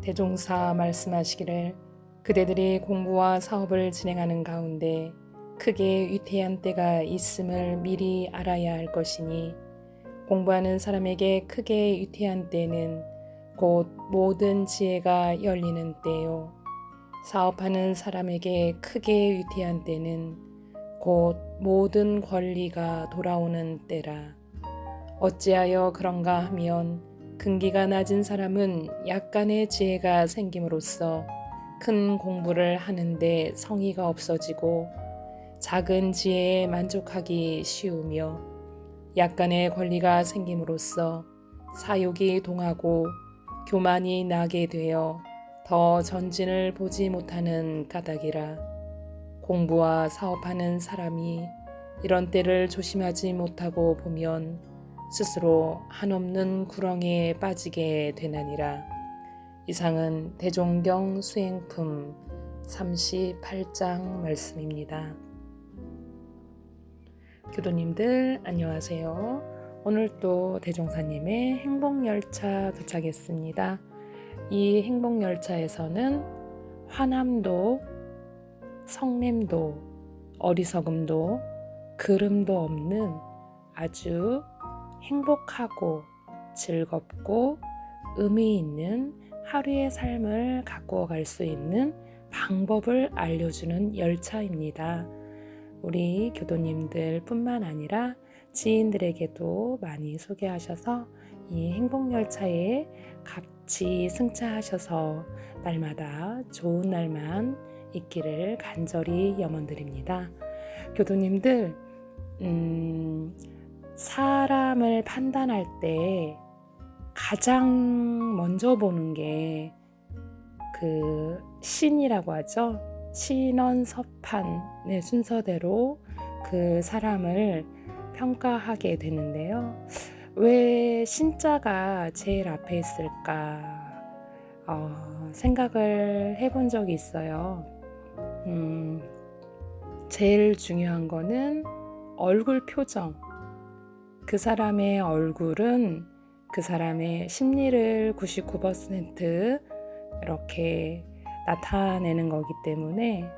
대종사 말씀하시기를 그대들이 공부와 사업을 진행하는 가운데 크게 위태한 때가 있음을 미리 알아야 할 것이니 공부하는 사람에게 크게 위태한 때는 곧 모든 지혜가 열리는 때요. 사업하는 사람에게 크게 위태한 때는 곧 모든 권리가 돌아오는 때라. 어찌하여 그런가 하면 근기가 낮은 사람은 약간의 지혜가 생김으로써 큰 공부를 하는데 성의가 없어지고 작은 지혜에 만족하기 쉬우며 약간의 권리가 생김으로써 사욕이 동하고 교만이 나게 되어 더 전진을 보지 못하는 까닭이라 공부와 사업하는 사람이 이런 때를 조심하지 못하고 보면 스스로 한없는 구렁이에 빠지게 되나니라. 이상은 대종경 수행품 38장 말씀입니다. 교도님들 안녕하세요. 오늘 또 대종사님의 행복열차 도착했습니다. 이 행복열차에서는 화남도, 성냄도, 어리석음도, 그름도 없는 아주 행복하고 즐겁고 의미 있는 하루의 삶을 가꾸어 갈 수 있는 방법을 알려주는 열차입니다. 우리 교도님들 뿐만 아니라 지인들에게도 많이 소개하셔서 이 행복열차에 같이 승차하셔서 날마다 좋은 날만 있기를 간절히 염원드립니다. 교도님들, 음, 사람을 판단할 때 가장 먼저 보는 게 그 신이라고 하죠. 신원서판의 순서대로 그 사람을 평가하게 되는데요. 왜 신자가 제일 앞에 있을까 어, 생각을 해본 적이 있어요. 음, 제일 중요한 거는 얼굴 표정. 그 사람의 얼굴은 그 사람의 심리를 99% 이렇게 나타내는 거기 때문에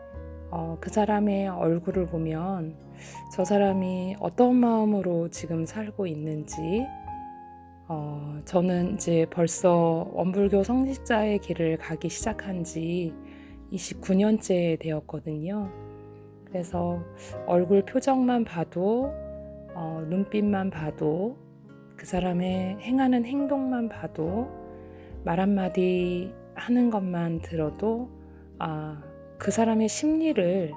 어, 그 사람의 얼굴을 보면 저 사람이 어떤 마음으로 지금 살고 있는지 어, 저는 이제 벌써 원불교 성직자의 길을 가기 시작한 지 29년째 되었거든요. 그래서 얼굴 표정만 봐도 어, 눈빛만 봐도 그 사람의 행하는 행동만 봐도 말 한마디 하는 것만 들어도 아, 그 사람의 심리를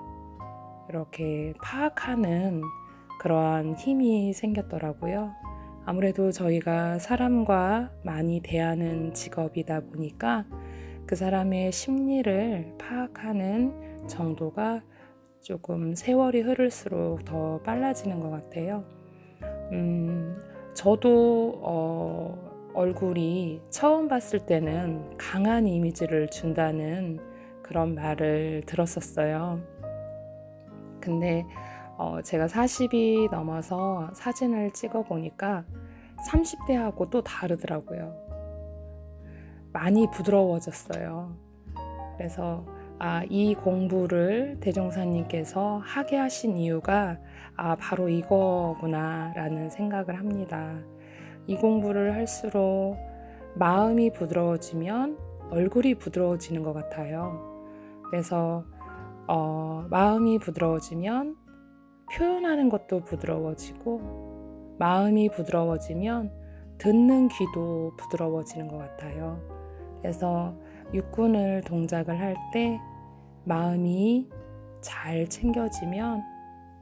이렇게 파악하는 그러한 힘이 생겼더라고요. 아무래도 저희가 사람과 많이 대하는 직업이다 보니까 그 사람의 심리를 파악하는 정도가 조금 세월이 흐를수록 더 빨라지는 것 같아요. 음, 저도 어, 얼굴이 처음 봤을 때는 강한 이미지를 준다는 그런 말을 들었었어요. 근데 어, 제가 40이 넘어서 사진을 찍어 보니까 30대하고 또 다르더라고요. 많이 부드러워졌어요. 그래서 아, 이 공부를 대종사님께서 하게 하신 이유가 아, 바로 이거구나라는 생각을 합니다. 이 공부를 할수록 마음이 부드러워지면 얼굴이 부드러워지는 것 같아요. 그래서 어, 마음이 부드러워지면 표현하는 것도 부드러워지고 마음이 부드러워지면 듣는 귀도 부드러워지는 것 같아요. 그래서 육군을 동작을 할 때 마음이 잘 챙겨지면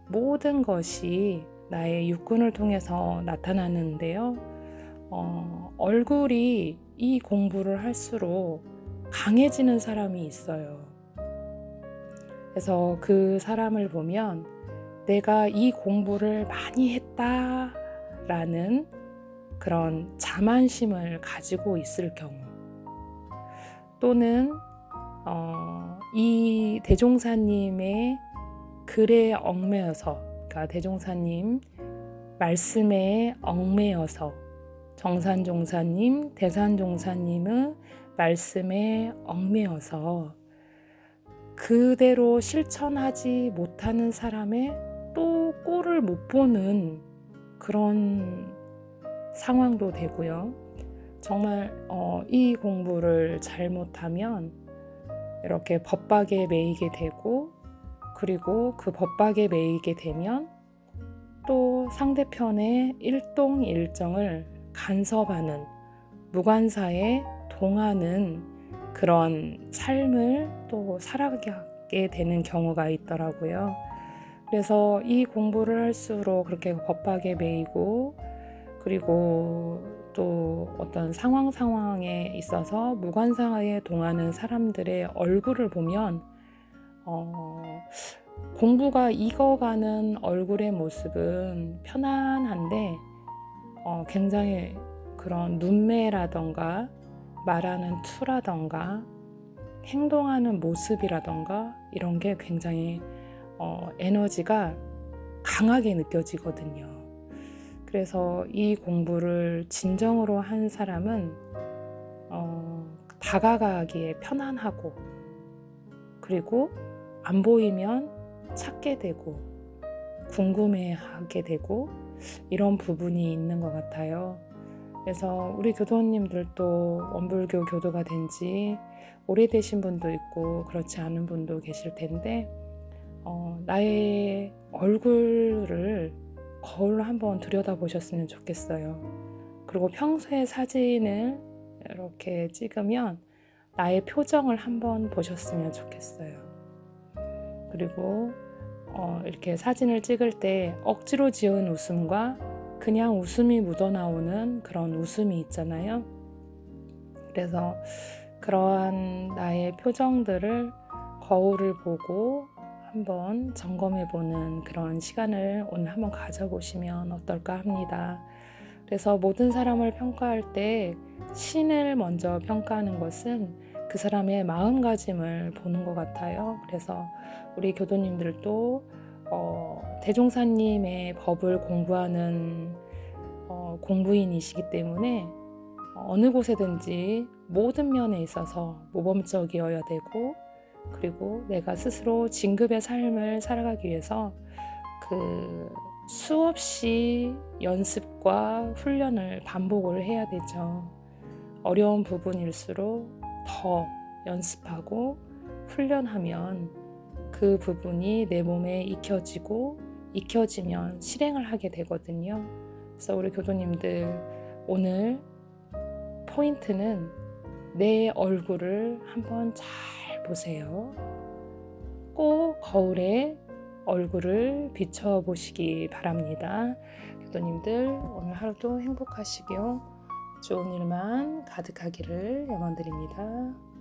모든 것이 나의 육군을 통해서 나타나는데요. 어, 얼굴이 이 공부를 할수록 강해지는 사람이 있어요. 그래서 그 사람을 보면 내가 이 공부를 많이 했다라는 그런 자만심을 가지고 있을 경우 또는 어, 이 대종사님의 글에 얽매여서 그러니까 대종사님 말씀에 얽매여서 정산종사님, 대산종사님의 말씀에 얽매여서 그대로 실천하지 못하는 사람의 또 꼴을 못 보는 그런 상황도 되고요. 정말 어, 이 공부를 잘못하면 이렇게 법박에 매이게 되고 그리고 그 법박에 매이게 되면 또 상대편의 일동 일정을 간섭하는 무관사에 동하는 그런 삶을 또 살아가게 되는 경우가 있더라고요. 그래서 이 공부를 할수록 그렇게 법박에 매이고 그리고 또 어떤 상황 상황에 있어서 무관사에 동하는 사람들의 얼굴을 보면 어, 공부가 익어가는 얼굴의 모습은 편안한데 어, 굉장히 그런 눈매라던가 말하는 투라던가 행동하는 모습이라던가 이런 게 굉장히 어, 에너지가 강하게 느껴지거든요. 그래서 이 공부를 진정으로 한 사람은 어, 다가가기에 편안하고 그리고 안 보이면 찾게 되고 궁금해하게 되고 이런 부분이 있는 것 같아요. 그래서 우리 교도님들도 원불교 교도가 된 지 오래되신 분도 있고 그렇지 않은 분도 계실 텐데 어, 나의 얼굴을 거울로 한번 들여다보셨으면 좋겠어요. 그리고 평소에 사진을 이렇게 찍으면 나의 표정을 한번 보셨으면 좋겠어요. 그리고 어, 이렇게 사진을 찍을 때 억지로 지은 웃음과 그냥 웃음이 묻어나오는 그런 웃음이 있잖아요. 그래서 그러한 나의 표정들을 거울을 보고 한번 점검해 보는 그런 시간을 오늘 한번 가져보시면 어떨까 합니다. 그래서 모든 사람을 평가할 때 신을 먼저 평가하는 것은 그 사람의 마음가짐을 보는 것 같아요. 그래서 우리 교도님들도 어, 대종사님의 법을 공부하는 어, 공부인이시기 때문에 어느 곳에든지 모든 면에 있어서 모범적이어야 되고 그리고 내가 스스로 진급의 삶을 살아가기 위해서 그 수없이 연습과 훈련을 반복을 해야 되죠. 어려운 부분일수록 더 연습하고 훈련하면 그 부분이 내 몸에 익혀지고 익혀지면 실행을 하게 되거든요. 그래서 우리 교도님들 오늘 포인트는 내 얼굴을 한번 잘 보세요. 꼭 거울에 얼굴을 비춰보시기 바랍니다. 교도님들 오늘 하루도 행복하시고요. 좋은 일만 가득하기를 염원드립니다.